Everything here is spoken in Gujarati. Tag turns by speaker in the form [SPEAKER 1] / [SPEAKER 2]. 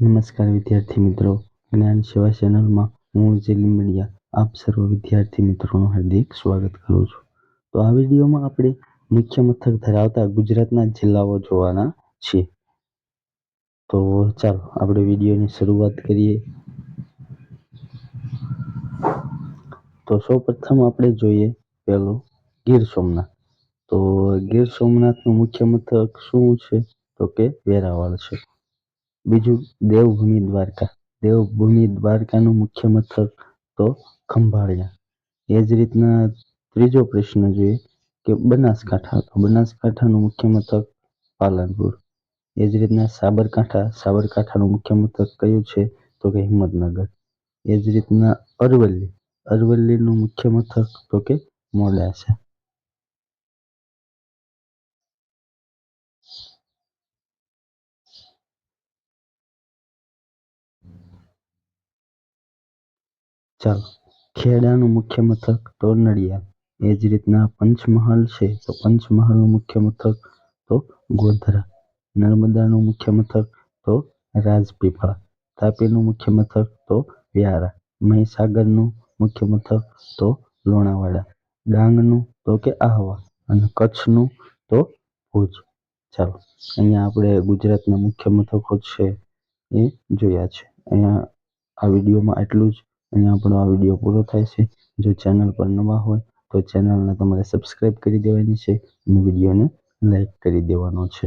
[SPEAKER 1] નમસ્કાર વિદ્યાર્થી મિત્રો. જ્ઞાન સેવા ચેનલમાં હું જે મીડિયા. આપ સર્વ વિદ્યાર્થી મિત્રોનું હાર્દિક સ્વાગત કરું છું. તો આ વિડીયોમાં આપણે મુખ્ય મથક ધરાવતા ગુજરાતના જિલ્લાઓ જોવાના છીએ. તો ચાલો આપણે વિડીયોની શરૂઆત કરીએ. તો સૌ પ્રથમ આપણે જોઈએ પહેલું ગીર સોમનાથ. તો ગીર સોમનાથનું મુખ્ય મથક શું છે? તો કે વેરાવળ છે. બીજું દેવભૂમિ દ્વારકા. દેવભૂમિ દ્વારકાનું મુખ્ય મથક તો ખંભાળિયા. એ જ રીતના ત્રીજો પ્રશ્ન જોઈએ કે બનાસકાંઠા. બનાસકાંઠાનું મુખ્ય મથક પાલનપુર. એ જ રીતના સાબરકાંઠા. સાબરકાંઠાનું મુખ્ય મથક કયું છે? તો કે હિંમતનગર. એ જ રીતના અરવલ્લી. અરવલ્લીનું મુખ્ય મથક તો કે મોડાસા. ચાલો. ખેડાનું મુખ્ય મથક તો નડિયાદ એ જ રીતના પંચમહાલ છે. તો પંચમહાલનું મુખ્ય મથક તો ગોધરા. નર્મદાનું મુખ્ય મથક તો રાજપીપળા. તાપીનું મુખ્ય મથક તો વ્યારા. મહીસાગરનું મુખ્ય મથક તો લુણાવાડા. ડાંગનું તો કે આહવા. અને કચ્છનું તો ભુજ. ચાલો. અહીંયા આપણે ગુજરાતના મુખ્ય મથકો છે એ જોયા છે. અહીંયા આ વિડીયોમાં એટલું જ. અહીંયા આપણો આ વીડિયો પૂરો થાય છે. જો ચેનલ પર નવા હોય, તો ચેનલને તમારે સબસ્ક્રાઈબ કરી દેવાની છે અને વિડીયોને લાઈક કરી દેવાનો છે.